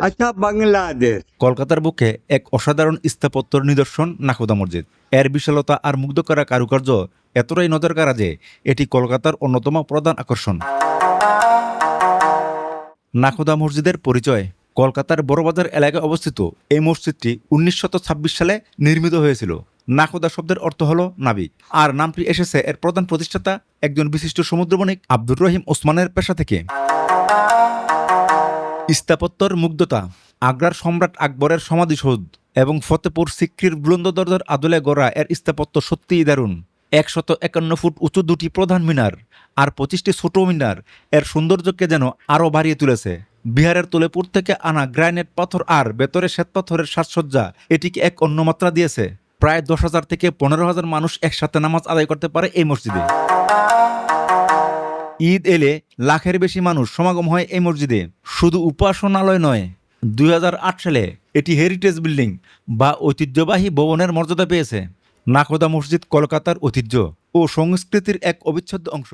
আচ্ছা বাংলাদেশ। কলকাতার বুকে এক অসাধারণ স্থাপত্য নিদর্শন নাকুদা মসজিদ। এর বিশালতা আর মুগ্ধ করা কারুকার্য এতটাই নজর কারা যে এটি কলকাতার অন্যতম প্রধান আকর্ষণ। নাখোদা মসজিদের পরিচয় কলকাতার বড়বাজার এলাকায় অবস্থিত। এই মসজিদটি উনিশশো ছাব্বিশ সালে নির্মিত হয়েছিল। নাখোদা শব্দের অর্থ হলো নাবিক। আর নামটি এসেছে এর প্রধান প্রতিষ্ঠাতা একজন বিশিষ্ট সমুদ্র বণিক আব্দুর রহিম ওসমানের পেশা থেকে। স্থাপত্যর মুগ্ধতা, আগ্রার সম্রাট আকবরের সমাধিসৌধ এবং ফতেপুর সিক্রির বুলন্দ দরজার আদলে গড়া এর স্থাপত্য সত্যিই দারুণ। একশত একান্ন ফুট উঁচু দুটি প্রধান মিনার আর পঁচিশটি ছোট মিনার এর সৌন্দর্যকে যেন আরও বাড়িয়ে তুলেছে। বিহারের তোলেপুর থেকে আনা গ্রানাইট পাথর আর ভেতরে শ্বেতপাথরের সাজসজ্জা এটিকে এক অন্য মাত্রা দিয়েছে। প্রায় দশ হাজার থেকে পনেরো হাজার মানুষ একসাথে নামাজ আদায় করতে পারে এই মসজিদে। ঈদ এলে লাখের বেশি মানুষ সমাগম হয় এই মসজিদে। শুধু উপাসনালয় নয়, দুই সালে এটি হেরিটেজ বিল্ডিং বা ঐতিহ্যবাহী ভবনের মর্যাদা পেয়েছে। নাকোদা মসজিদ কলকাতার ঐতিহ্য ও সংস্কৃতির এক অবিচ্ছেদ্য অংশ।